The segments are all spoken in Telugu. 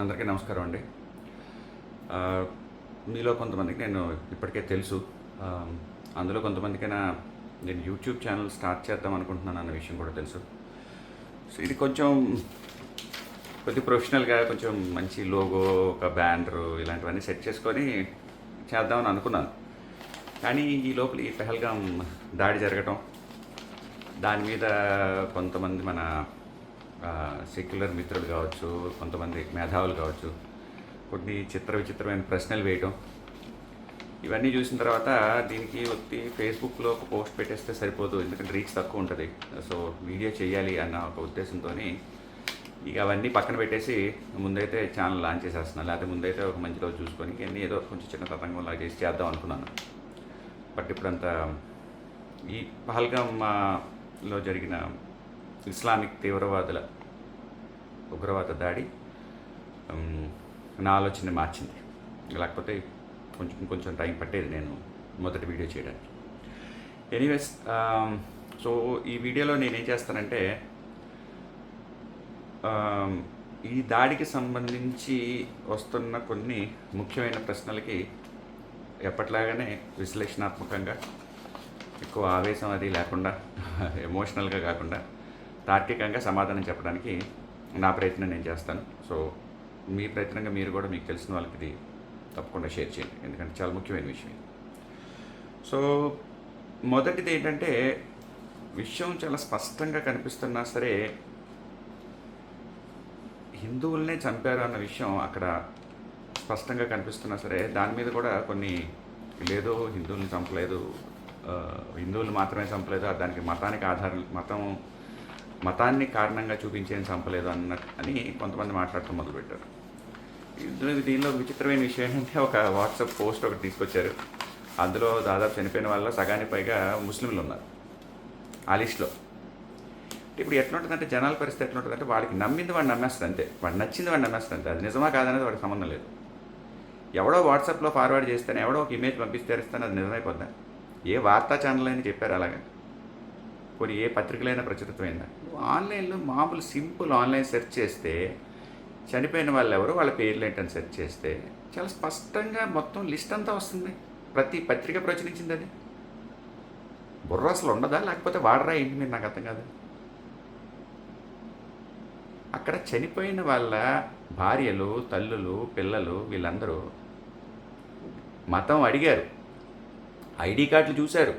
అందరికీ నమస్కారం అండి. మీలో కొంతమందికి నేను ఇప్పటికే తెలుసు. అందులో కొంతమందికైనా నేను యూట్యూబ్ ఛానల్ స్టార్ట్ చేద్దాం అనుకుంటున్నాను అన్న విషయం కూడా తెలుసు. సో ఇది కొంచెం కొద్ది ప్రొఫెషనల్గా కొంచెం మంచి లోగో ఒక బ్యానర్ ఇలాంటివన్నీ సెట్ చేసుకొని చేద్దామని అనుకున్నాను. కానీ ఈ లోపల ఈ పెహల్గాం దాడి జరగటం దాని మీద కొంతమంది మన సెక్యులర్ మిత్రులు కావచ్చు కొంతమంది మేధావులు కావచ్చు కొన్ని చిత్ర విచిత్రమైన ప్రశ్నలు వేయటం. ఇవన్నీ చూసిన తర్వాత దీనికి వచ్చి ఫేస్బుక్లో ఒక పోస్ట్ పెట్టేస్తే సరిపోదు ఎందుకంటే రీచ్ తక్కువ ఉంటుంది. సో వీడియో చేయాలి అన్న ఒక ఉద్దేశంతో ఇక అవన్నీ పక్కన పెట్టేసి ముందైతే ఛానల్ లాంచ్ చేసేస్తున్నాను లేకపోతే ముందైతే ఒక మంచి రోజు చూసుకొని ఇవన్నీ ఏదో కొంచెం చిన్న తతంగం లాగా చేసి చేద్దాం అనుకున్నాను. బట్ ఇప్పుడంతా ఈ పహల్గామ్లో జరిగిన ఇస్లామిక్ తీవ్రవాదుల ఉగ్రవాద దాడి నా ఆలోచన మార్చింది. లేకపోతే కొంచెం కొంచెం టైం పట్టేది నేను మొదటి వీడియో చేయడానికి. ఎనీవేస్ సో um, ఈ వీడియోలో నేనేం చేస్తానంటే um, ఈ దాడికి సంబంధించి వస్తున్న కొన్ని ముఖ్యమైన ప్రశ్నలకి ఎప్పట్లాగానే విశ్లేషణాత్మకంగా ఎక్కువ ఆవేశం అది లేకుండా ఎమోషనల్గా కాకుండా తార్కికంగా సమాధానం చెప్పడానికి నా ప్రయత్నం నేను చేస్తాను. సో మీ ప్రయత్నంగా మీరు కూడా మీకు తెలిసిన వాళ్ళకి ఇది తప్పకుండా షేర్ చేయండి. ఎందుకంటే చాలా ముఖ్యమైన విషయం ఇది. సో మొదటిది ఏంటంటే విషయం చాలా స్పష్టంగా కనిపిస్తున్నా సరే హిందువులనే చంపారు అన్న విషయం అక్కడ స్పష్టంగా కనిపిస్తున్నా సరే దాని మీద కూడా కొన్ని లేదు హిందువుల్ని చంపలేదు హిందువులు మాత్రమే చంపలేదు దానికి మతానికి ఆధారం మతం మతాన్ని కారణంగా చూపించేది చంపలేదు అన్న అని కొంతమంది మాట్లాడటం మొదలుపెట్టారు. దీనిలో విచిత్రమైన విషయం ఏంటంటే ఒక వాట్సాప్ పోస్ట్ ఒకటి తీసుకొచ్చారు. అందులో దాదాపు చనిపోయిన వాళ్ళ సగానికి పైగా ముస్లింలు ఉన్నారు. ఆ లిస్ట్లో. ఇప్పుడు ఎట్లుంటుందంటే జనాల పరిస్థితి ఎట్లుంటుందంటే వాడికి నమ్మింది వాడు నమ్మేస్తుంది అంతే. వాడు నచ్చింది వాడు నమ్మేస్తుంది అంతే. అది నిజమా కాదనేది వాడికి సంబంధం లేదు. ఎవడో వాట్సాప్లో ఫార్వర్డ్ చేస్తేనే ఎవడో ఒక ఇమేజ్ పంపిస్తే అది నిజమైపోద్దా? ఏ వార్తా ఛానల్ అయినా చెప్పారు అలాగా. కొన్ని ఏ పత్రికలైనా ప్రచురితమైందా? ఆన్లైన్లో మామూలు సింపుల్ ఆన్లైన్ సెర్చ్ చేస్తే చనిపోయిన వాళ్ళు ఎవరు వాళ్ళ పేర్లు ఏంటని సెర్చ్ చేస్తే చాలా స్పష్టంగా మొత్తం లిస్ట్ అంతా వస్తుంది. ప్రతి పత్రిక ప్రచురించింది అది బుర్ర అసలు ఉండదా? లేకపోతే వాడరా ఏంటి మీరు? నాకు అర్థం కాదు. అక్కడ చనిపోయిన వాళ్ళ భార్యలు తల్లులు పిల్లలు వీళ్ళందరూ మతం అడిగారు. ఐడి కార్డులు చూశారు.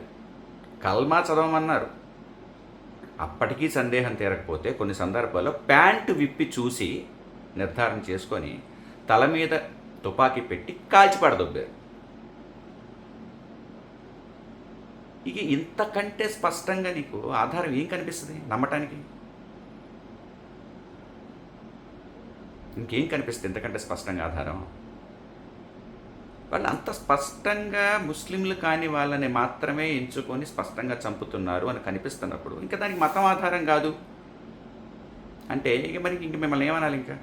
కల్మా చదవమన్నారు. అప్పటికీ సందేహం తీరకపోతే కొన్ని సందర్భాల్లో ప్యాంటు విప్పి చూసి నిర్ధారణ చేసుకొని తల మీద తుపాకీ పెట్టి కాల్చిపడదొబ్బారు. ఇక ఇంతకంటే స్పష్టంగా నీకు ఆధారం ఏం కనిపిస్తుంది? నమ్మటానికి? ఇంకేం కనిపిస్తుంది ఇంతకంటే స్పష్టంగా ఆధారం? వాళ్ళు అంత స్పష్టంగా ముస్లింలు కాని వాళ్ళని మాత్రమే ఎంచుకొని స్పష్టంగా చంపుతున్నారు అని కనిపిస్తున్నప్పుడు ఇంకా దానికి మతం ఆధారం కాదు. అంటే ఇక మరి ఇంక మిమ్మల్ని ఏమనాలి ఇంకా?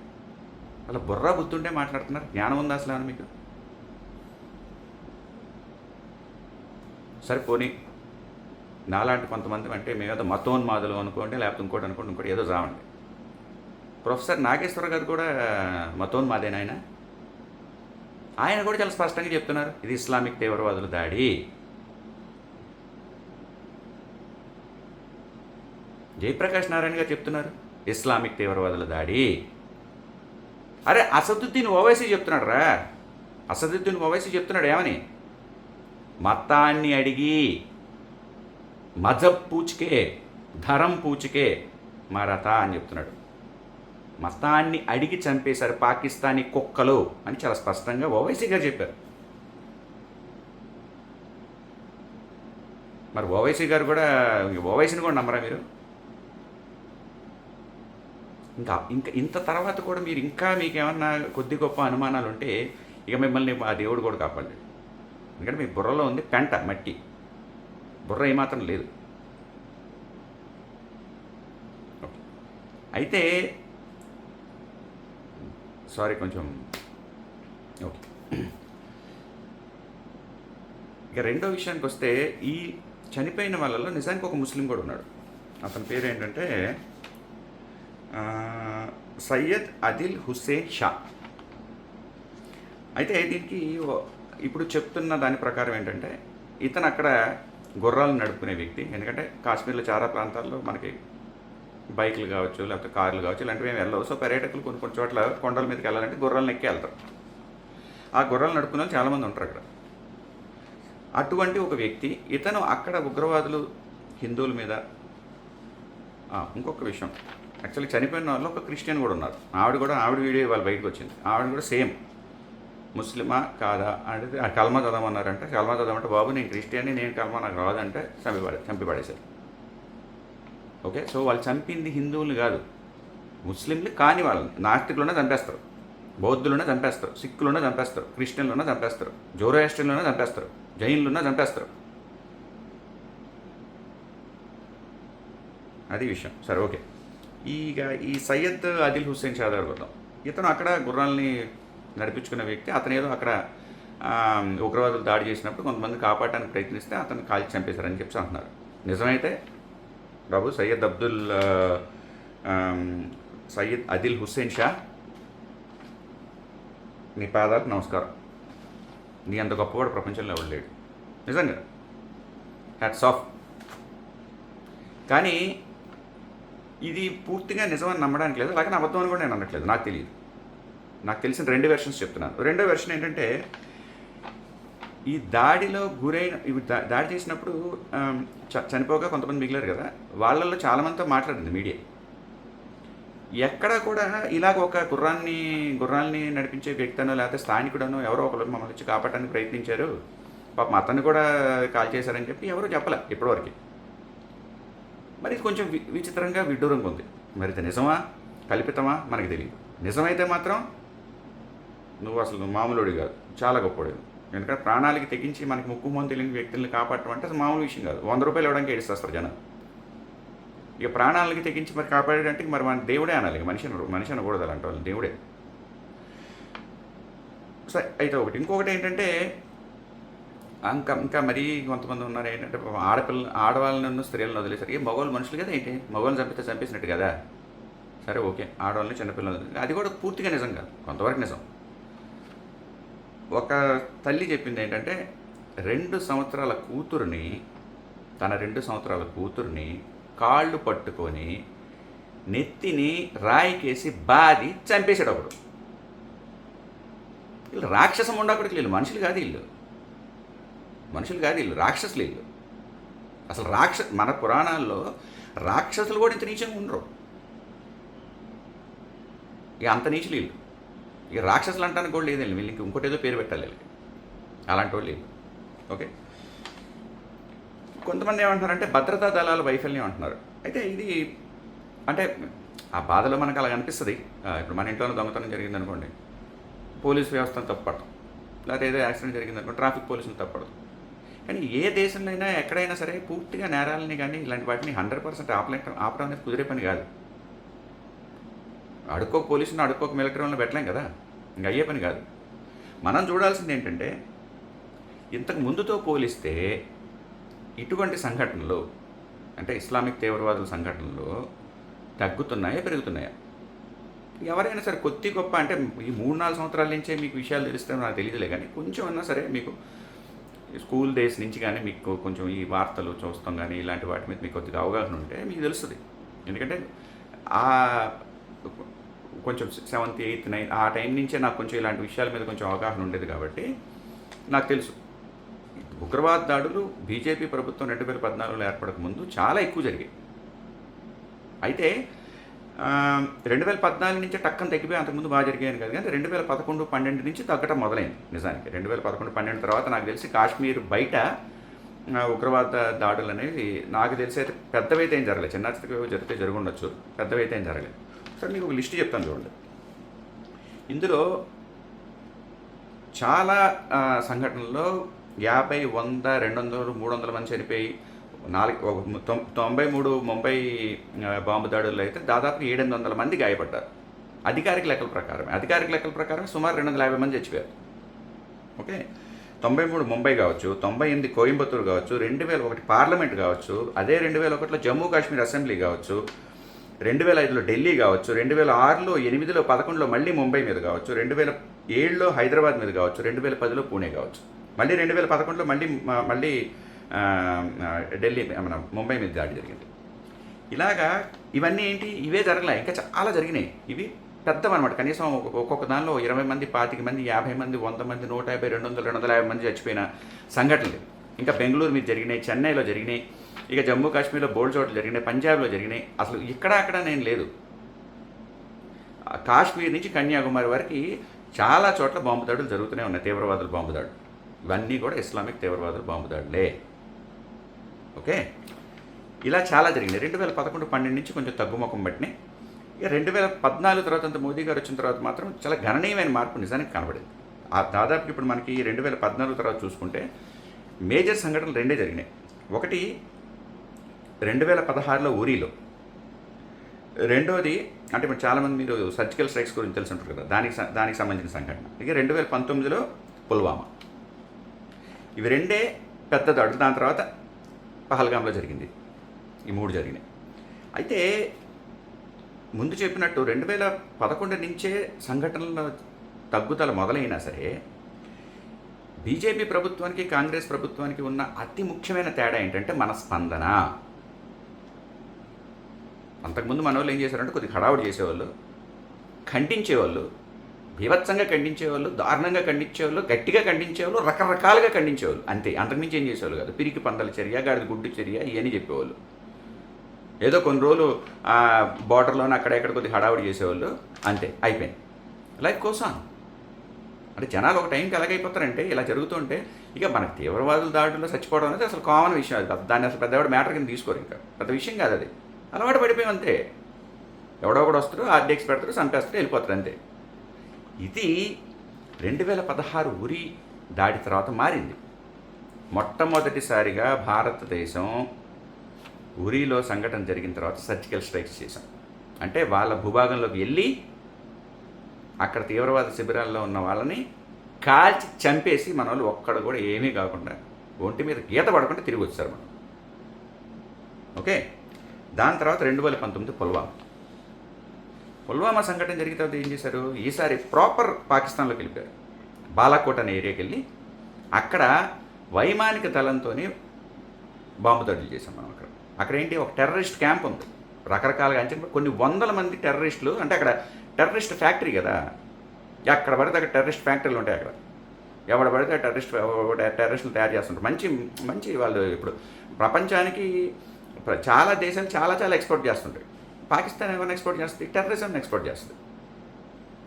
అలా బుర్ర బుద్ధుంటే మాట్లాడుతున్నారు. జ్ఞానం ఉందా అసలు అని మీకు? సరే పోనీ. నాలాంటి కొంతమంది అంటే మేమేదో మతోన్మాదులు అనుకోండి లేకపోతే ఇంకోటి అనుకోండి ఇంకోటి ఏదో రావండి ప్రొఫెసర్ నాగేశ్వర గారు కూడా మతోన్మాదేనా ఆయన కూడా చాలా స్పష్టంగా చెప్తున్నారు ఇది ఇస్లామిక్ తీవ్రవాదుల దాడి. జయప్రకాష్ నారాయణ గారు చెప్తున్నారు ఇస్లామిక్ తీవ్రవాదుల దాడి. అరే అసదుద్దీన్ ఓవైసీ చెప్తున్నాడు రా. అసదుద్దీన్ ఓవైసీ చెప్తున్నాడు ఏమని? మతాన్ని అడిగి మజబ్ పూచికే ధరం పూచికే మారత అని చెప్తున్నాడు. మతాన్ని అడిగి చంపేశారు పాకిస్తానీ కుక్కలు అని చాలా స్పష్టంగా ఓవైసీ గారు చెప్పారు. మరి ఓవైసీ గారు కూడా ఓవైసీని కూడా నమ్మరా మీరు? ఇంకా ఇంకా ఇంత తర్వాత కూడా మీరు ఇంకా మీకు ఏమన్నా కొద్ది గొప్ప అనుమానాలు ఉంటే ఇక మిమ్మల్ని ఆ దేవుడు కూడా కాపాడు ఎందుకంటే మీ బుర్రలో ఉంది పెంట మట్టి. బుర్ర ఏమాత్రం లేదు. అయితే సారీ కొంచెం. ఓకే ఇక రెండో విషయానికి వస్తే ఈ చనిపోయిన వాళ్ళలో నిజానికి ఒక ముస్లిం కూడా ఉన్నాడు. అతని పేరు ఏంటంటే సయ్యద్ అదిల్ హుస్సేన్ షా. అయితే దీనికి ఓ- ఇప్పుడు చెప్తున్న దాని ప్రకారం ఏంటంటే ఇతను అక్కడ గుర్రాలు నడుపుకునే వ్యక్తి. ఎందుకంటే కాశ్మీర్లో చాలా ప్రాంతాల్లో మనకి బైకులు కావచ్చు లేకపోతే కార్లు కావచ్చు ఇలాంటివి ఏమి వెళ్ళవు. సో పర్యాటకులు కొన్ని కొన్ని చోట్ల కొండల మీదకి వెళ్ళాలంటే గుర్రాలను ఎక్కి వెళ్తారు. ఆ గుర్రాలు నడుపుకునే వాళ్ళు చాలామంది ఉంటారు అక్కడ. అటువంటి ఒక వ్యక్తి ఇతను అక్కడ ఉగ్రవాదులు హిందువుల మీద ఇంకొక విషయం. యాక్చువల్లీ చనిపోయిన వాళ్ళు ఒక క్రిస్టియన్ కూడా ఉన్నారు. ఆవిడ కూడా ఆవిడ వీడియో వాళ్ళు బయటకు వచ్చింది. ఆవిడ కూడా సేమ్. ముస్లిమా కాదా అంటే ఆ కల్మా చదవమన్నారంటే. కల్మా చదవమంటే బాబు నేను క్రిస్టియన్ని నేను కల్మా నాకు రాదంటే చంపిపడే చంపిపడేశారు ఓకే? సో వాళ్ళు చంపింది హిందువులు కాదు. ముస్లింలు కాని వాళ్ళని. నాస్తికులునే చంపేస్తారు. బౌద్ధులున్నా చంపేస్తారు. సిక్కులున్నా చంపేస్తారు. క్రిస్టియన్లున్నా చంపేస్తారు. జోరాస్ట్రియన్లున్నా చంపేస్తారు. జైన్లున్నా చంపేస్తారు. అది విషయం. సరే ఓకే. ఈగ ఈ సయ్యద్ అదిల్ హుస్సేన్ షాదార్ దగ్గర వద్దాం. ఇతను అక్కడ గుర్రాల్ని నడిపించుకున్న వ్యక్తి. అతను ఏదో అక్కడ ఉగ్రవాదులు దాడి చేసినప్పుడు కొంతమంది కాపాడటానికి ప్రయత్నిస్తే అతను కాల్చి చంపేశారని చెప్పి అంటున్నారు. నిజమైతే బాబు సయ్యద్ అబ్దుల్ సయ్యద్ అదిల్ హుస్సేన్ షా నీ పాదాలకు నమస్కారం. నీ అంత గొప్పవాడు ప్రపంచంలో ఎవడు లేడు. నిజంగా. హ్యాట్స్ ఆఫ్ కానీ ఇది పూర్తిగా నిజమని నమ్మడానికి లేదు అలాగే అబద్ధం అని కూడా నేను అనట్లేదు నాకు తెలియదు. నాకు తెలిసిన రెండు వెర్షన్స్ చెప్తున్నాను. రెండో వెర్షన్ ఏంటంటే ఈ దాడిలో గురైన దా- దాడి చేసినప్పుడు చ- చనిపోగా కొంతమంది మిగిలారు కదా వాళ్ళల్లో చాలామందితో మాట్లాడింది మీడియా. ఎక్కడ కూడా ఇలాగ ఒక గుర్రాన్ని గుర్రాల్ని నడిపించే వ్యక్తనో లేకపోతే స్థానికుడనో ఎవరో ఒకరు మమ్మల్ని వచ్చి కాపాడడానికి ప్రయత్నించారు. పాపం అతన్ని కూడా కాల్ చేశారని చెప్పి ఎవరు చెప్పలే ఇప్పటివరకు. మరి ఇది కొంచెం వి- విచిత్రంగా విడ్డూరంగా ఉంది. మరి ఇది నిజమా? కల్పితమా? మనకి తెలియదు నిజమైతే మాత్రం నువ్వు అసలు మామూలుడి కాదు. చాలా గొప్పవాడు ఎందుకంటే ప్రాణాలకి తెగించి మనకి ముక్కు మొహం తెలియని వ్యక్తుల్ని కాపాడటం అంటే మామూలు విషయం కాదు. వంద రూపాయలు ఇవ్వడానికి ఏడిస్తారు జనం. ఇక ప్రాణాలకి తెగించి మరి కాపాడాడంటే మరి మన దేవుడే అనాలి. ఇక మనిషి మనిషి అనకూడదు అలాంటి వాళ్ళు దేవుడే. సరే అయితే ఒకటి. ఇంకొకటి ఏంటంటే ఇంకా ఇంకా మరీ కొంతమంది ఉన్నారు ఏంటంటే ఆడపిల్ల ఆడవాళ్ళను స్త్రీలను వదిలేసరికి మగవాళ్ళు మనుషులు కదా ఏంటి? మగవాళ్ళని చంపితే చంపేసినట్టు కదా? సరే ఓకే. ఆడవాళ్ళని చిన్నపిల్లలు అది కూడా పూర్తిగా నిజం కాదు. కొంతవరకు నిజం. ఒక తల్లి చెప్పింది ఏంటంటే రెండు సంవత్సరాల కూతురుని తన రెండు సంవత్సరాల కూతురుని కాళ్ళు పట్టుకొని నెత్తిని రాయికేసి బాది చంపేశాడు ఒకడు. వీళ్ళు రాక్షసం ఉండకూడదు వీళ్ళు. మనుషులు కాదు వీళ్ళు. మనుషులు కాదు వీళ్ళు. రాక్షసులు వీళ్ళు. అసలు రాక్ష మన పురాణాల్లో రాక్షసులు కూడా ఇంత నీచంగా ఉండరు. ఇక అంత నీచులు వీళ్ళు. ఇక రాక్షసులు అంటానికి కూడా లేదు వీళ్ళకి ఇంకోటి ఏదో పేరు పెట్టాలి వీళ్ళకి. అలాంటి వాళ్ళు లేదు ఓకే? కొంతమంది ఏమంటున్నారంటే భద్రతా దళాల వైఫల్యం అంటున్నారు. అయితే ఇది అంటే ఆ బాధలో మనకు అలా అనిపిస్తుంది. ఇప్పుడు మన ఇంట్లో దొంగతనం జరిగింది అనుకోండి పోలీస్ వ్యవస్థను తప్పడతాం లేకపోతే ఏదో యాక్సిడెంట్ జరిగింది అనుకోండి ట్రాఫిక్ పోలీసులు తప్పడదు కానీ ఏ దేశంలో అయినా ఎక్కడైనా సరే పూర్తిగా నేరాలని కానీ ఇలాంటి వాటిని హండ్రెడ్ పర్సెంట్ ఆపలేటం ఆపడం అనేది కుదిరే పని కాదు. అడుక్కోక పోలీసుని అడుక్కోక మిలిటరీ వాళ్ళని పెట్టలేం కదా. ఇంక అయ్యే పని కాదు. మనం చూడాల్సింది ఏంటంటే ఇంతకు ముందుతో పోలిస్తే ఇటువంటి సంఘటనలు అంటే ఇస్లామిక్ తీవ్రవాదుల సంఘటనలు తగ్గుతున్నాయా పెరుగుతున్నాయా? ఎవరైనా సరే కొద్ది గొప్ప అంటే ఈ మూడు నాలుగు సంవత్సరాల నుంచే మీకు విషయాలు తెలిస్తే నాకు తెలియదులే కానీ కొంచెం అన్నా సరే మీకు స్కూల్ డేస్ నుంచి కానీ మీకు కొంచెం ఈ వార్తలు చూస్తాం కానీ ఇలాంటి వాటి మీద మీకు కొద్దిగా అవగాహన ఉంటే మీకు తెలుస్తుంది. ఎందుకంటే ఆ కొంచెం సెవెంత్ ఎయిత్ నైన్త్ ఆ టైం నుంచే నాకు కొంచెం ఇలాంటి విషయాల మీద కొంచెం అవగాహన ఉండేది కాబట్టి నాకు తెలుసు. ఉగ్రవాద దాడులు బీజేపీ ప్రభుత్వం రెండు వేల పద్నాలుగులో ఏర్పడక ముందు చాలా ఎక్కువ జరిగాయి. అయితే రెండు వేల పద్నాలుగు నుంచి టక్కన తగ్గిపోయి అంతకుముందు బాగా జరిగాయని కాదు. కానీ రెండు వేల పదకొండు పన్నెండు నుంచి తగ్గటం మొదలైంది నిజానికి. రెండు వేల పదకొండు పన్నెండు తర్వాత నాకు తెలిసి కాశ్మీర్ బయట ఉగ్రవాద దాడులు అనేవి నాకు తెలిసి అయితే పెద్దవైతే ఏం జరగలేదు. చిన్న చిన్నవి జరిగితే జరుగుండొచ్చు. పెద్దవైతే ఏం జరగలేదు. సరే మీకు ఒక లిస్ట్ చెప్తాను చూడండి. ఇందులో చాలా సంఘటనల్లో యాభై వంద రెండు వందలు మూడు వందల మంది చనిపోయి నాలుగు తొం- తొంభై మూడు ముంబై బాంబు దాడుల్లో అయితే దాదాపు ఏడెనిమిది వందల మంది గాయపడ్డారు. అధికారిక లెక్కల ప్రకారం అధికారిక లెక్కల ప్రకారం సుమారు రెండు వందల యాభై మంది చచ్చిపోయారు. ఓకే? తొంభై మూడు ముంబై కావచ్చు తొంభై ఎనిమిది కోయంబత్తూరు కావచ్చు రెండు వేల ఒకటి పార్లమెంట్ కావచ్చు అదే రెండు వేల ఒకటిలో జమ్మూ కాశ్మీర్ అసెంబ్లీ కావచ్చు రెండు వేల ఐదులో ఢిల్లీ కావచ్చు రెండు వేల ఆరులో ఎనిమిదిలో పదకొండులో మళ్ళీ ముంబై మీద కావచ్చు రెండు వేల ఏడులో హైదరాబాద్ మీద కావచ్చు రెండు వేల పదిలో పూణే కావచ్చు. మళ్ళీ రెండు వేల పదకొండులో మళ్ళీ మళ్ళీ ఢిల్లీ మన ముంబై మీద దాడి జరిగింది. ఇలాగా ఇవన్నీ ఏంటి? ఇవే జరగలే. ఇంకా చాలా జరిగినాయి. ఇవి పెద్దవన్నమాట. కనీసం ఒక్కొక్క దానిలో ఇరవై మంది పాతిక మంది యాభై మంది వంద మంది నూట యాభై రెండు వందల రెండు వందల యాభై మంది చచ్చిపోయిన సంఘటనలు. ఇంకా బెంగళూరు మీద జరిగినాయి చెన్నైలో జరిగినాయి. ఇక జమ్మూ కాశ్మీర్లో బోల్డ్ చోట్ల జరిగినాయి పంజాబ్లో జరిగినాయి. అసలు ఇక్కడ అక్కడ నేను లేదు. కాశ్మీర్ నుంచి కన్యాకుమారి వరకు చాలా చోట్ల బాంబు దాడులు జరుగుతూనే ఉన్నాయి. తీవ్రవాదుల బాంబు దాడులు. ఇవన్నీ కూడా ఇస్లామిక్ తీవ్రవాదుల బాంబు దాడులే. ఓకే? ఇలా చాలా జరిగినాయి. రెండు వేల పదకొండు పన్నెండు నుంచి కొంచెం తగ్గుముఖం పట్టినాయి. ఇక రెండు వేల పద్నాలుగు తర్వాత అంత మోదీ గారు వచ్చిన తర్వాత మాత్రం చాలా గణనీయమైన మార్పు నిజానికి కనబడింది. ఆ దాదాపు ఇప్పుడు మనకి రెండు వేల పద్నాలుగు తర్వాత చూసుకుంటే మేజర్ సంఘటనలు రెండే జరిగినాయి. ఒకటి రెండు వేల పదహారులో ఊరిలో. రెండోది అంటే మీరు చాలామంది మీరు సర్జికల్ స్ట్రైక్స్ గురించి తెలిసి ఉంటారు కదా దానికి దానికి సంబంధించిన సంఘటన. ఇక రెండు వేల పంతొమ్మిదిలో పుల్వామా. ఇవి రెండే పెద్ద దాడులు దాని తర్వాత పహల్గాంలో జరిగింది. ఈ మూడు జరిగినాయి. అయితే ముందు చెప్పినట్టు రెండు వేల పదకొండు నుంచే సంఘటనల తగ్గుదల మొదలైనా సరే బీజేపీ ప్రభుత్వానికి కాంగ్రెస్ ప్రభుత్వానికి ఉన్న అతి ముఖ్యమైన తేడా ఏంటంటే మన స్పందన. అంతకుముందు మన వాళ్ళు ఏం చేశారంటే కొద్దిగా హడావుడు చేసేవాళ్ళు ఖండించేవాళ్ళు బీభత్సంగా ఖండించేవాళ్ళు దారుణంగా ఖండించేవాళ్ళు గట్టిగా ఖండించేవాళ్ళు రకరకాలుగా ఖండించేవాళ్ళు. అంతే అంతకుమించి ఏం చేసేవాళ్ళు కాదు. పిరికి పందల చర్య గాడిద గుడ్డు చర్య ఇవన్నీ చెప్పేవాళ్ళు. ఏదో కొన్ని రోజులు బార్డర్లోనే అక్కడ ఎక్కడ కొద్దిగా హడావుడి చేసేవాళ్ళు. అంతే అయిపోయింది. లైఫ్ కోసం అంటే జనాలు ఒక టైంకి ఎలాగైపోతారంటే ఇలా జరుగుతుంటే ఇక మనకు తీవ్రవాదుల దాడుల్లో చచ్చిపోవడం అనేది అసలు కామన్ విషయం. అది దాన్ని అసలు పెద్దవాడు మ్యాటర్ కింద తీసుకోరు ఇంకా. పెద్ద విషయం కాదు అది. అలవాటు పడిపోయాం అంతే. ఎవడో ఒకడు వస్తారు ఆర్డీఎక్స్ పెడతారు చంపేస్తారు వెళ్ళిపోతారు అంతే. ఇది రెండు వేల పదహారు ఉరి దాడి తర్వాత మారింది. మొట్టమొదటిసారిగా భారతదేశం ఉరిలో సంఘటన జరిగిన తర్వాత సర్జికల్ స్ట్రైక్స్ చేశాం. అంటే వాళ్ళ భూభాగంలోకి వెళ్ళి అక్కడ తీవ్రవాద శిబిరాల్లో ఉన్న వాళ్ళని కాల్చి చంపేసి మన వాళ్ళు ఒక్కడు కూడా ఏమీ కాకుండా ఒంటి మీద గీత పడకుండా తిరిగి వచ్చారు మనం. ఓకే? దాని తర్వాత రెండు వేల పంతొమ్మిది పుల్వామా. పుల్వామా సంఘటన జరిగిన తర్వాత ఏం చేశారు? ఈసారి ప్రాపర్ పాకిస్తాన్లోకి వెళ్ళిపోయారు. బాలాకోట్ అనే ఏరియాకి వెళ్ళి అక్కడ వైమానిక దళంతో బాంబు దాడులు చేశాం మనం అక్కడ. అక్కడ ఏంటి? ఒక టెర్రరిస్ట్ క్యాంప్ ఉంది. రకరకాలుగా అంచనా కొన్ని వందల మంది టెర్రరిస్టులు అంటే అక్కడ టెర్రరిస్ట్ ఫ్యాక్టరీ కదా. అక్కడ పడితే అక్కడ టెర్రరిస్ట్ ఫ్యాక్టరీలు ఉంటాయి అక్కడ. ఎవడ పడితే టెర్రరిస్ట్ టెర్రరిస్టులు తయారు చేస్తుంటారు. మంచి మంచి వాళ్ళు ఇప్పుడు. ప్రపంచానికి చాలా దేశాలు చాలా చాలా ఎక్స్పోర్ట్ చేస్తుంటాయి. పాకిస్తాన్ ఏమైనా ఎక్స్పోర్ట్ చేస్తుంది? టెర్రరిజం ఎక్స్పోర్ట్ చేస్తుంది.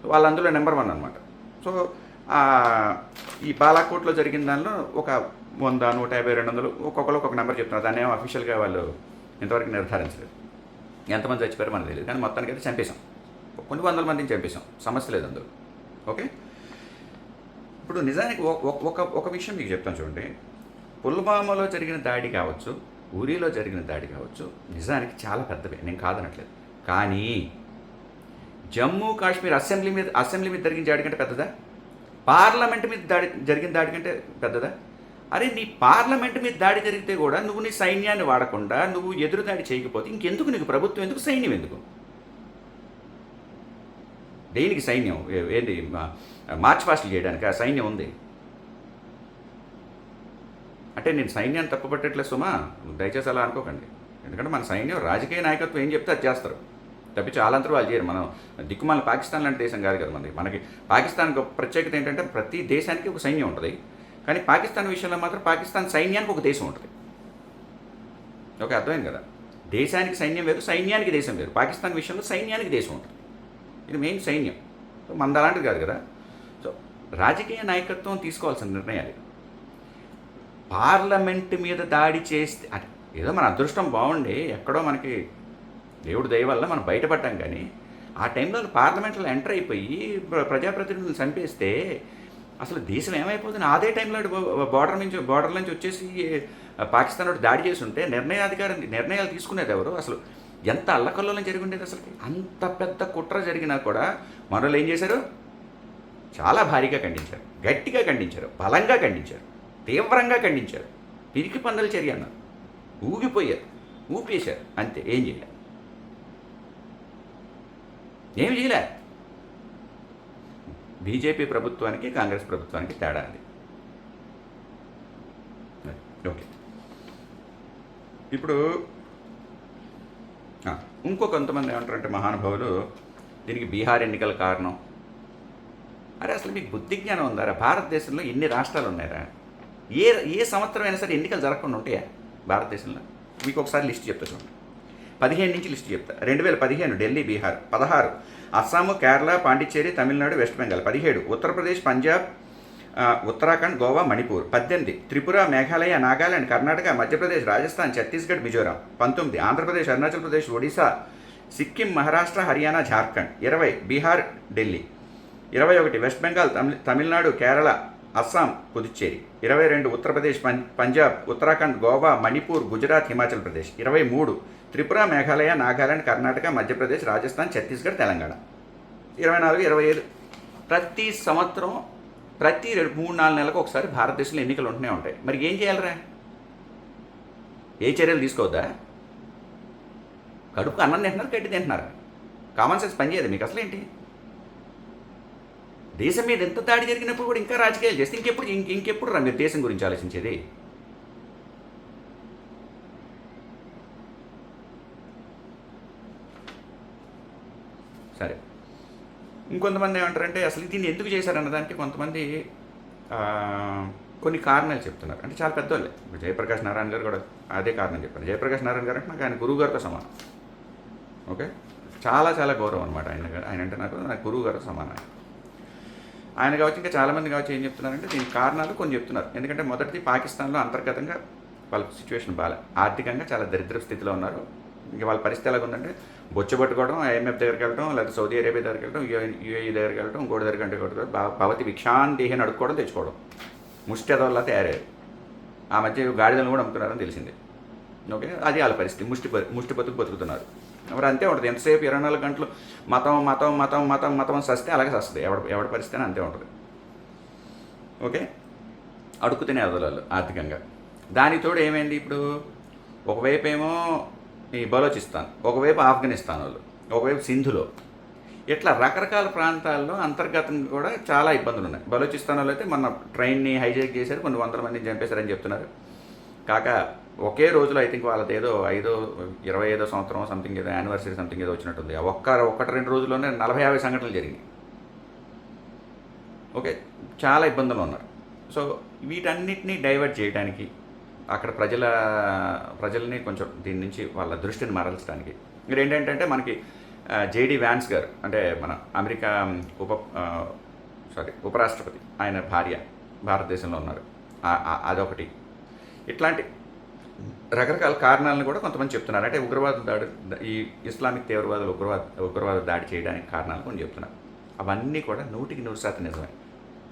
వాళ్ళు అందులో నెంబర్ వన్ అనమాట సో ఈ బాలాకోట్లో జరిగిన దానిలో ఒక వంద నూట యాభై రెండు వందలు ఒక్కొక్కరు ఒక్కొక్క నెంబర్ చెప్తున్నారు. దాన్ని ఏమో అఫీషియల్గా వాళ్ళు ఇంతవరకు నిర్ధారించలేదు. ఎంతమంది చచ్చిపోయారు మనకు తెలియదు. కానీ మొత్తానికి అయితే చంపేశాం. కొన్ని వందల మందిని చంపేశాం. సమస్య లేదు అందులో. ఓకే ఇప్పుడు నిజానికి ఒక ఒక విషయం మీకు చెప్తాను చూడండి. పుల్వామాలో జరిగిన దాడి కావచ్చు ఊరిలో జరిగిన దాడి కావచ్చు నిజానికి చాలా పెద్దవే నేను కాదనట్లేదు. కానీ జమ్మూ కాశ్మీర్ అసెంబ్లీ మీద అసెంబ్లీ మీద జరిగిన దాడి కంటే పెద్దదా? పార్లమెంట్ మీద దాడి జరిగిన దాడి కంటే పెద్దదా? అరే నీ పార్లమెంట్ మీద దాడి జరిగితే కూడా నువ్వు నీ సైన్యాన్ని వాడకుండా నువ్వు ఎదురు దాడి చేయకపోతే ఇంకెందుకు నీకు ప్రభుత్వం ఎందుకు సైన్యం ఎందుకు? దేనికి సైన్యం? ఏంటి మా- మార్చ్ పాస్ట్లు చేయడానికి ఆ సైన్యం ఉంది. అంటే నేను సైన్యాన్ని తప్పుపట్టట్లేదు సుమా. దయచేసి అలా అనుకోకండి. ఎందుకంటే మన సైన్యం రాజకీయ నాయకత్వం ఏం చెప్తే అది చేస్తారు. తప్పించి వాళ్ళంతరూ వాళ్ళు చేయరు. మనం దిక్కుమాల పాకిస్తాన్ లాంటి దేశం కాదు కదా మనకి మనకి పాకిస్తాన్ ప్రత్యేకత ఏంటంటే ప్రతి దేశానికి ఒక సైన్యం ఉంటుంది. కానీ పాకిస్తాన్ విషయంలో మాత్రం పాకిస్తాన్ సైన్యానికి ఒక దేశం ఉంటుంది. ఓకే అర్థమైంది కదా? దేశానికి సైన్యం వేరు సైన్యానికి దేశం వేరు పాకిస్తాన్ విషయంలో సైన్యానికి దేశం ఉంటుంది. ఇది మెయిన్ సైన్యం. సో అలాంటిది కాదు కదా? సో రాజకీయ నాయకత్వం తీసుకోవాల్సిన నిర్ణయాలు పార్లమెంట్ మీద దాడి చేస్తే అంటే ఏదో మన అదృష్టం బాగుండి ఎక్కడో మనకి దేవుడి దయ వల్ల మనం బయటపడ్డాం కానీ ఆ టైంలో పార్లమెంట్లో ఎంటర్ అయిపోయి ప్రజాప్రతినిధులను చంపేస్తే అసలు దేశం ఏమైపోతుంది? అదే టైంలో బార్డర్ నుంచి బార్డర్ నుంచి వచ్చేసి పాకిస్తాన్ వాడు దాడి చేసి ఉంటే నిర్ణయాధికారం నిర్ణయాలు తీసుకునేది ఎవరు? అసలు ఎంత అల్లకల్లోలం జరిగి ఉండేది అసలు అంత పెద్ద కుట్ర జరిగినా కూడా మనలో ఏం చేశారు? చాలా భారీగా ఖండించారు. గట్టిగా ఖండించారు. బలంగా ఖండించారు. తీవ్రంగా ఖండించారు. పిరికి పందల చర్య అన్నారు ఊగిపోయారు. ఊపేశారు. అంతే ఏం చేయలే ఏమి చేయలే బీజేపీ ప్రభుత్వానికి కాంగ్రెస్ ప్రభుత్వానికి తేడా అది. ఓకే. ఇప్పుడు ఇంకో కొంతమంది ఏమంటారంటే మహానుభావులు దీనికి బీహార్ ఎన్నికల కారణం. అరే అసలు మీకు బుద్ధి జ్ఞానం ఉందారా భారతదేశంలో ఎన్ని రాష్ట్రాలు ఉన్నాయరా? ఏ ఏ సంవత్సరం అయినా సరే ఎన్నికలు జరగకుండా ఉంటాయా భారతదేశంలో? మీకు ఒకసారి లిస్ట్ చెప్తా చూడండి. పదిహేను నుంచి లిస్ట్ చెప్తా. రెండు వేల పదిహేను ఢిల్లీ బీహార్. పదహారు అస్సాము కేరళ పాండిచ్చేరి తమిళనాడు వెస్ట్ బెంగాల్. పదిహేడు ఉత్తరప్రదేశ్ పంజాబ్ ఉత్తరాఖండ్ గోవా మణిపూర్. పద్దెనిమిది త్రిపుర మేఘాలయ నాగాలాండ్ కర్ణాటక మధ్యప్రదేశ్ రాజస్థాన్ ఛత్తీస్గఢ్ మిజోరాం. పంతొమ్మిది ఆంధ్రప్రదేశ్ అరుణాచల్ ప్రదేశ్ ఒడిశా సిక్కిం మహారాష్ట్ర హర్యానా జార్ఖండ్. ఇరవై బీహార్ ఢిల్లీ. ఇరవై ఒకటి వెస్ట్ బెంగాల్ తమిళ తమిళనాడు కేరళ అస్సాం పుదుచ్చేరి. ఇరవై రెండు ఉత్తరప్రదేశ్ పం- పంజాబ్ ఉత్తరాఖండ్ గోవా మణిపూర్ గుజరాత్ హిమాచల్ ప్రదేశ్. ఇరవై మూడు త్రిపుర మేఘాలయ నాగాలాండ్ కర్ణాటక మధ్యప్రదేశ్ రాజస్థాన్ ఛత్తీస్గఢ్ తెలంగాణ. ఇరవై నాలుగు ఇరవై ఐదు ప్రతి సంవత్సరం ప్రతి రెండు మూడు నాలుగు నెలలకు ఒకసారి భారతదేశంలో ఎన్నికలు ఉంటూనే ఉంటాయి. మరి ఏం చేయాలరా? ఏ చర్యలు తీసుకోవద్దా? కడుపు అన్నం తింటున్నారు గడ్డి తింటున్నారు. కామన్ సెన్స్ పనిచేయదు మీకు అసలు ఏంటి దేశం మీద ఎంత దాడి జరిగినప్పుడు కూడా ఇంకా రాజకీయాలు చేస్తే ఇంకెప్పుడు ఇంక ఇంకెప్పుడు రా? మీరు దేశం గురించి ఆలోచించేది. సరే. ఇంకొంతమంది ఏమంటారంటే అసలు దీన్ని ఎందుకు చేశారన్న దానికి కొంతమంది కొన్ని కారణాలు చెప్తున్నారు. అంటే చాలా పెద్దవాళ్ళే జయప్రకాష్ నారాయణ గారు కూడా అదే కారణం చెప్పారు. జయప్రకాష్ నారాయణ గారు అంటే నాకు ఆయన గురువు గారితో సమానం. ఓకే? చాలా చాలా గౌరవం అనమాట ఆయన ఆయన అంటే నాకు నాకు గురువు గారితో సమానం ఆయన. కావచ్చు ఇంకా చాలామంది కావచ్చు ఏం చెప్తున్నారంటే దీనికి కారణాలు కొన్ని చెప్తున్నారు. ఎందుకంటే మొదటిది పాకిస్తాన్లో అంతర్గతంగా వాళ్ళ సిచ్యువేషన్ బాగా ఆర్థికంగా చాలా దరిద్ర స్థితిలో ఉన్నారు. ఇంకా వాళ్ళ పరిస్థితి ఎలాగ ఉందంటే బొచ్చు పట్టుకోవడం ఐఎంఎఫ్ దగ్గరికి వెళ్ళడం లేదా సౌదీ అరేబియా దగ్గరికి వెళ్ళడం యూఏఈ దగ్గరికి వెళ్ళడం ఇంకోటి దగ్గర అంటే ఒకటి భవతి భవ- భవతి భిక్షాంతిహీని అడుక్కోవడం తెచ్చుకోవడం. ముష్టి ఎదవల్లా తయారయ్యారు. ఆ మధ్య గాడిదలను కూడా అమ్ముతున్నారని తెలిసింది. ఓకే? అది వాళ్ళ పరిస్థితి. ముష్టి ముష్టి బతుకు బతుకుతున్నారు. మరి అంతే ఉంటుంది. ఎంతసేపు ఇరవై నాలుగు గంటలు మతం మతం మతం మతం మతం సస్తే అలాగే సస్తుంది. ఎవడ ఎవడ పరిస్థితి అంతే ఉంటుంది. ఓకే? అడుక్కు తినే అదలాలు ఆర్థికంగా. దానితోడు ఏమైంది ఇప్పుడు? ఒకవైపు ఏమో ఈ బలోచిస్తాన్ ఒకవైపు ఆఫ్ఘనిస్తాన్ వాళ్ళు ఒకవైపు సింధులో. ఇట్లా రకరకాల ప్రాంతాల్లో అంతర్గతంగా కూడా చాలా ఇబ్బందులు ఉన్నాయి బలోచిస్తాన్ వాళ్ళు అయితే మన ట్రైన్ని హైజాక్ చేశారు కొన్ని వందల మందిని చంపేశారని చెప్తున్నారు. కాక ఒకే రోజులో ఐ థింక్ వాళ్ళది ఏదో ఐదో ఇరవై ఐదో సంవత్సరం సంథింగ్ ఏదో యానివర్సరీ సంథింగ్ ఏదో వచ్చినట్టుంది. ఒక్క ఒకటి రెండు రోజుల్లోనే నలభై యాభై సంఘటనలు జరిగినాయి. ఓకే? చాలా ఇబ్బందులు ఉన్నారు. సో వీటన్నిటిని డైవర్ట్ చేయడానికి అక్కడ ప్రజల ప్రజల్ని కొంచెం దీని నుంచి వాళ్ళ దృష్టిని మరల్చడానికి. మీరు ఏంటంటే మనకి జేడి వ్యాన్స్ గారు అంటే మన అమెరికా ఉప సారీ ఉపరాష్ట్రపతి ఆయన భార్య భారతదేశంలో ఉన్నారు. అదొకటి. ఇట్లాంటి రకరకాల కారణాలను కూడా కొంతమంది చెప్తున్నారు. అంటే ఉగ్రవాద దాడి ఈ ఇస్లామిక్ తీవ్రవాదులు ఉగ్రవాద ఉగ్రవాద దాడి చేయడానికి కారణాలు కొన్ని చెప్తున్నారు. అవన్నీ కూడా నూటికి నూరు శాతం నిజమే.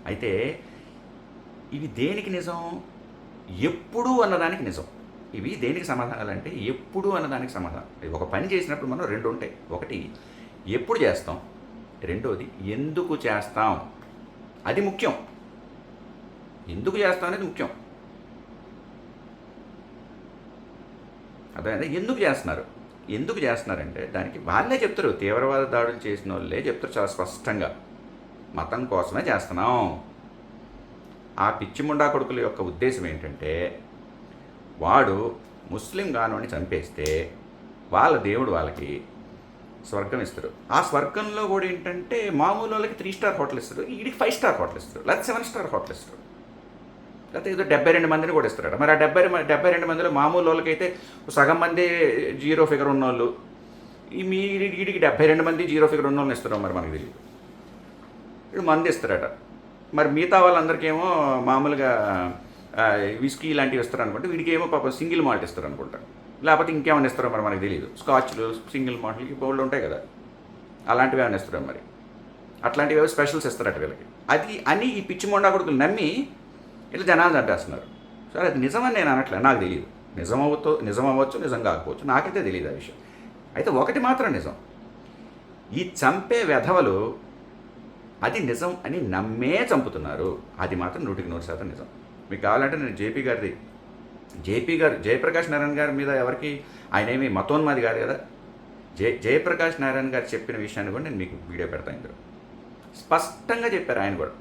అయితే ఇవి దేనికి నిజం? ఎప్పుడు అన్నదానికి నిజం. ఇవి దేనికి సమాధానాలు అంటే ఎప్పుడు అన్నదానికి సమాధానం. ఒక పని చేసినప్పుడు మనం రెండు ఉంటాయి. ఒకటి ఎప్పుడు చేస్తాం? రెండోది ఎందుకు చేస్తాం? అది ముఖ్యం. ఎందుకు చేస్తాం అనేది ముఖ్యం. అర్థమైందా? ఎందుకు చేస్తున్నారు? ఎందుకు చేస్తున్నారంటే దానికి వాళ్ళే చెప్తారు. తీవ్రవాద దాడులు చేసిన వాళ్ళే చెప్తారు చాలా స్పష్టంగా. మతం కోసమే చేస్తున్నాం. ఆ పిచ్చిముండా కొడుకుల యొక్క ఉద్దేశం ఏంటంటే వాడు ముస్లిం గానుని చంపేస్తే వాళ్ళ దేవుడు వాళ్ళకి స్వర్గం ఇస్తారు. ఆ స్వర్గంలో కూడా ఏంటంటే మామూలు వాళ్ళకి త్రీ స్టార్ హోటల్ ఇస్తారు. వీడికి ఫైవ్ స్టార్ హోటల్ ఇస్తారు. లేదా సెవెన్ స్టార్ హోటల్ ఇస్తారు. లేకపోతే ఏదో డెబ్బై రెండు మందిని కూడా ఇస్తారట. మరి ఆ డెబ్బై డెబ్బై రెండు మందిలో మామూలు వాళ్ళకైతే సగం మంది జీరో ఫిగర్ ఉన్న వాళ్ళు ఈ మీ వీడికి డెబ్బై రెండు మంది జీరో ఫిగర్ ఉన్న వాళ్ళని ఇస్తారు మరి మనకి తెలియదు. వీడు మంది ఇస్తారట. మరి మిగతా వాళ్ళందరికేమో మామూలుగా విస్కీ ఇలాంటివి ఇస్తారు అనుకుంటే వీడికి ఏమో పాపం సింగిల్ మాల్ట్ ఇస్తారు అనుకుంటా లేకపోతే ఇంకేమైనా ఇస్తారో మరి మనకి తెలియదు. స్కాచ్లు సింగిల్ మాల్ట్లకి బౌళ్ళు ఉంటాయి కదా. అలాంటివి ఏమైనా ఇస్తారో మరి. అట్లాంటివి ఏవో స్పెషల్స్ ఇస్తారట వీళ్ళకి. అది అని ఈ పిచ్చి మొండా కొడుకులు నమ్మి ఇట్లా జనాలు చంపేస్తున్నారు. సరే అది నిజమని నేను అనట్లే నాకు తెలియదు నిజం అవ్వతో నిజం అవ్వచ్చు నిజం కాకపోవచ్చు నాకైతే తెలియదు ఆ విషయం. అయితే ఒకటి మాత్రం నిజం. ఈ చంపే వెధవలు అది నిజం అని నమ్మే చంపుతున్నారు. అది మాత్రం నూటికి నూరు శాతం నిజం. మీకు కావాలంటే నేను జేపీ గారిది జేపీ గారు జయప్రకాష్ నారాయణ గారి మీద ఎవరికి ఆయన ఏమి మతోన్మాది కాదు కదా? జయ జయప్రకాష్ నారాయణ గారు చెప్పిన విషయాన్ని కూడా నేను మీకు వీడియో పెడతాను ఇందులో. స్పష్టంగా చెప్పారు ఆయన కూడా.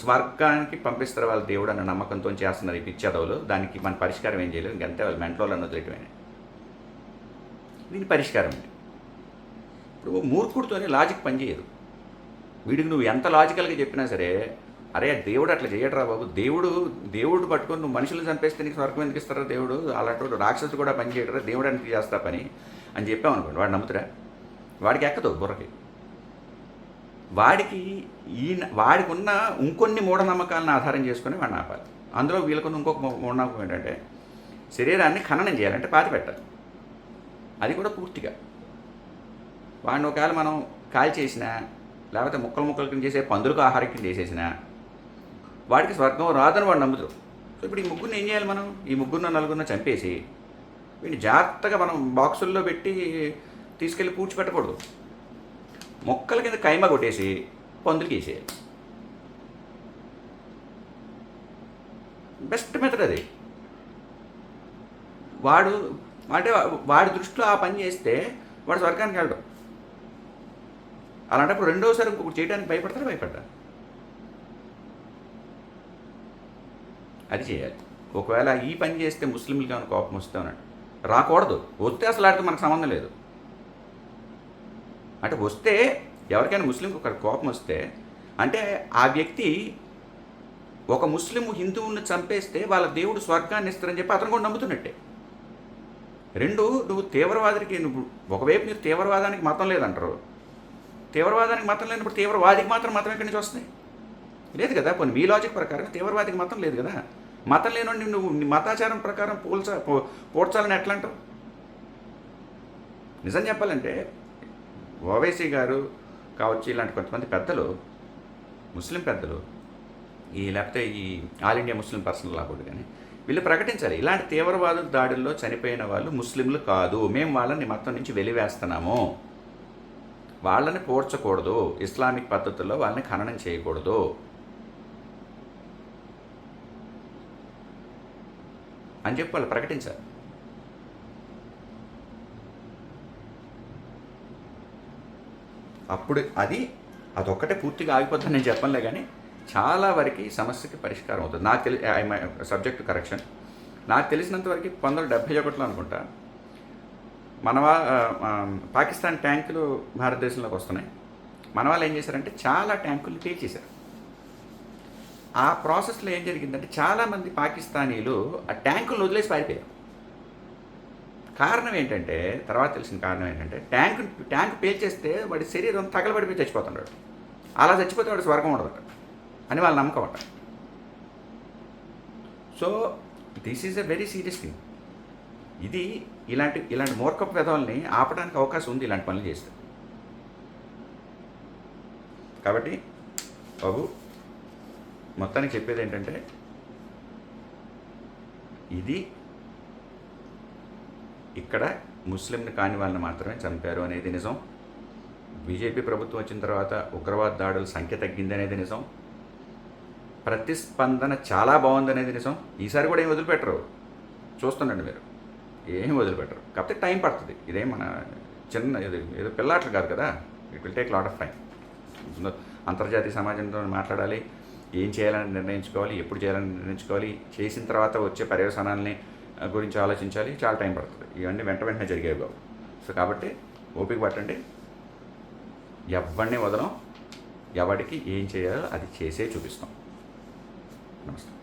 స్వర్గానికి పంపిస్తారు వాళ్ళ దేవుడు అన్న నమ్మకంతో చేస్తున్నారు ఈ పిచ్చదవులు దానికి మన పరిష్కారం ఏం చేయలేదు. ఇంకంతే వాళ్ళు మెంటలో అన్న వదిలేటమే దీని పరిష్కారం ఏంటి? ఇప్పుడు మూర్ఖుడితోనే లాజిక్ పనిచేయదు వీడికి నువ్వు ఎంత లాజికల్గా చెప్పినా సరే అరే దేవుడు అట్లా చేయడరా బాబు. దేవుడు దేవుడు పట్టుకొని నువ్వు మనుషులు చంపేస్తే నీకు స్వర్గం ఎందుకు ఇస్తారా దేవుడు? అలాంటి రాక్షసుడు కూడా పని చేయడరా దేవుడు ఎందుకు చేస్తా పని అని చెప్పామనుకోండి వాడు నమ్ముతురా వాడికి ఎక్కదు బుర్రకి. వాడికి ఈ వాడికి ఉన్న ఇంకొన్ని మూఢనమ్మకాలను ఆధారం చేసుకొని వాడిని ఆపాలి. అందులో వీళ్ళకున్న ఇంకొక మూఢనమ్మకం ఏంటంటే శరీరాన్ని ఖననం చేయాలంటే పాతి పెట్టాలి. అది కూడా పూర్తిగా. వాడిని ఒకవేళ మనం కాల్చేసినా లేకపోతే ముక్కలు ముక్కలు కింద చేసే పందులకు ఆహారం కింద చేసేసినా వాడికి స్వర్గం రాదని వాడు నమ్ముతారు సో ఇప్పుడు ఈ ముగ్గురిని ఏం చేయాలి మనం? ఈ ముగ్గురున్న నలుగురిని చంపేసి వీడిని జాగ్రత్తగా మనం బాక్సుల్లో పెట్టి తీసుకెళ్ళి పూడ్చిపెట్టకూడదు మొక్కల కింద కైమ కొట్టేసి పందులకి వేసేయాలి. బెస్ట్ మెథడ్ అది. వాడు అంటే వాడి దృష్టిలో ఆ పని చేస్తే వాడు స్వర్గానికి వెళ్ళడం. అలాంటప్పుడు రెండోసారి ఇంకొకటి చేయడానికి భయపడతారు భయపడ్డా అది చేయాలి. ఒకవేళ ఈ పని చేస్తే ముస్లింలకి ఏమైనా కోపం వస్తామన్నాడు రాకూడదు. వస్తే అసలు ఆడితే మనకు సంబంధం లేదు. అంటే వస్తే ఎవరికైనా ముస్లింకి ఒక కోపం వస్తే అంటే ఆ వ్యక్తి ఒక ముస్లిం హిందువుని చంపేస్తే వాళ్ళ దేవుడు స్వర్గాన్ని ఇస్తారని చెప్పి అతను కూడా నమ్ముతున్నట్టే. రెండు నువ్వు తీవ్రవాదికి నువ్వు ఒకవైపు మీరు తీవ్రవాదానికి మతం లేదంటారు. తీవ్రవాదానికి మతం లేనప్పుడు తీవ్రవాదికి మాత్రం మతం ఎక్కడి నుంచి వస్తుంది లేదు కదా పోనీ మీ లాజిక్ ప్రకారం తీవ్రవాదికి మతం లేదు కదా. మతం లేనుండి నువ్వు మతాచారం ప్రకారం పోల్చ పోడ్చాలని ఎట్లా అంటావు? నిజం చెప్పాలంటే ఓవైసీ గారు కావచ్చు ఇలాంటి కొంతమంది పెద్దలు ముస్లిం పెద్దలు ఈ లేకపోతే ఈ all India Muslim personal law కూడా కానీ వీళ్ళు ప్రకటించాలి ఇలాంటి తీవ్రవాదుల దాడుల్లో చనిపోయిన వాళ్ళు ముస్లింలు కాదు. మేము వాళ్ళని మతం నుంచి వెలివేస్తున్నాము. వాళ్ళని పోడ్చకూడదు. ఇస్లామిక్ పద్ధతుల్లో వాళ్ళని ఖననం చేయకూడదు. అని చెప్పి వాళ్ళు ప్రకటించారు. అప్పుడు అది అదొక్కటే పూర్తిగా ఆగిపోతుందని నేను చెప్పనులే కానీ చాలా వరకు సమస్యకి పరిష్కారం అవుతుంది. నాకు తెలి సబ్జెక్ట్ కరెక్షన్ నాకు తెలిసినంత వరకు పంతొమ్మిది డెబ్బై డెబ్భై ఒకటిలో అనుకుంటా మనవా పాకిస్తాన్ ట్యాంకులు భారతదేశంలోకి వస్తున్నాయి. మన వాళ్ళు ఏం చేశారంటే చాలా ట్యాంకులు పేల్చేశారు ఆ ప్రాసెస్లో ఏం జరిగిందంటే చాలామంది పాకిస్తానీలు ఆ ట్యాంకులను వదిలేసి పారిపోయారు. కారణం ఏంటంటే తర్వాత తెలిసిన కారణం ఏంటంటే ట్యాంక్ ట్యాంక్ పేల్చేస్తే వాడి శరీరం తగలబడిపోయి చచ్చిపోతున్నాడు అలా చచ్చిపోతే వాడు స్వర్గం ఉండదట అని వాళ్ళ నమ్మకం అట so this is a very serious thing ఇది ఇలాంటి ఇలాంటి మూర్ఖపు పెదవుల్ని ఆపడానికి అవకాశం ఉంది ఇలాంటి పనులు చేస్తే. కాబట్టి బాబు మొత్తానికి చెప్పేది ఏంటంటే ఇది ఇక్కడ ముస్లింని కాని వాళ్ళని మాత్రమే చంపారు అనేది నిజం. బీజేపీ ప్రభుత్వం వచ్చిన తర్వాత ఉగ్రవాద దాడుల సంఖ్య తగ్గింది అనేది నిజం. ప్రతిస్పందన చాలా బాగుందనేది నిజం. ఈసారి కూడా ఏం వదిలిపెట్టరు. చూస్తుండండి మీరు. ఏం వదిలిపెట్టరు. కాకపోతే టైం పడుతుంది. ఇదేం మన చిన్న ఇది ఏదో పిల్లాట్లు కాదు కదా. It will take lot of time అంతర్జాతీయ సమాజంతో మాట్లాడాలి. ఏం చేయాలని నిర్ణయించుకోవాలి? ఎప్పుడు చేయాలని నిర్ణయించుకోవాలి? చేసిన తర్వాత వచ్చే పర్యవసానాలని గురించి ఆలోచించాలి. చాలా టైం పడుతుంది. ఇవన్నీ వెంట వెంటనే జరిగేవి కావు. సో కాబట్టి ఓపిక పట్టండి. ఎవరిని వదలం. ఎవరికి ఏం చేయాలో అది చేసే చూపిస్తాం. నమస్తే.